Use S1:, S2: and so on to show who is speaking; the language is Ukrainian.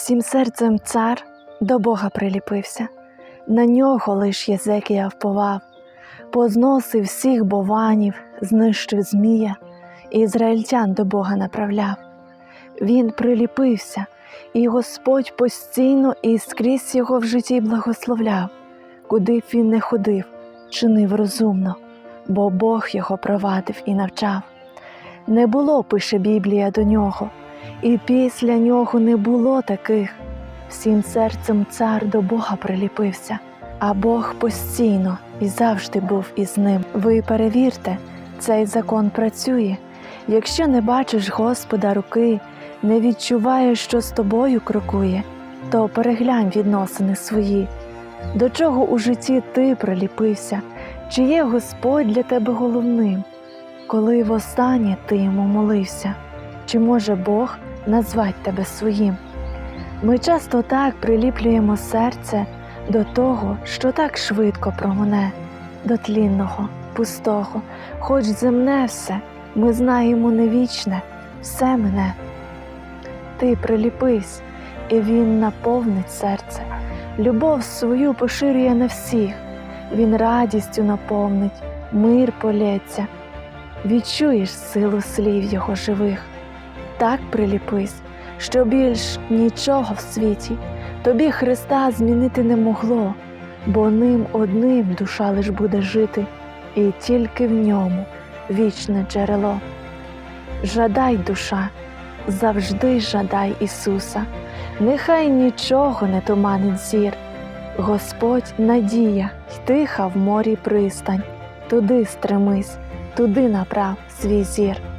S1: Всім серцем цар до Бога приліпився, на нього лиш Єзекія вповав, позносив всіх бованів, знищив змія, і ізраїльтян до Бога направляв. Він приліпився, і Господь постійно і скрізь його в житті благословляв, куди б він не ходив, чинив розумно, бо Бог його провадив і навчав. Не було, пише Біблія до нього, і після нього не було таких. Всім серцем цар до Бога приліпився, а Бог постійно і завжди був із ним. Ви перевірте, цей закон працює. Якщо не бачиш Господа руки, не відчуваєш, що з тобою крокує, то переглянь відносини свої. До чого у житті ти приліпився, чи є Господь для тебе головним? Коли востаннє ти йому молився, чи може Бог назвать тебе своїм? Ми часто так приліплюємо серце до того, що так швидко промине, до тлінного, пустого, хоч земне все, ми знаємо не вічне, все мене. Ти приліпись, і він наповнить серце, любов свою поширює на всіх, він радістю наповнить, мир полється, відчуєш силу слів його живих. Так приліпись, що більш нічого в світі тобі Христа змінити не могло, бо ним одним душа лиш буде жити, і тільки в ньому вічне джерело. Жадай, душа, завжди жадай Ісуса, нехай нічого не туманить зір. Господь надія й тиха в морі пристань, туди стремись, туди направ свій зір.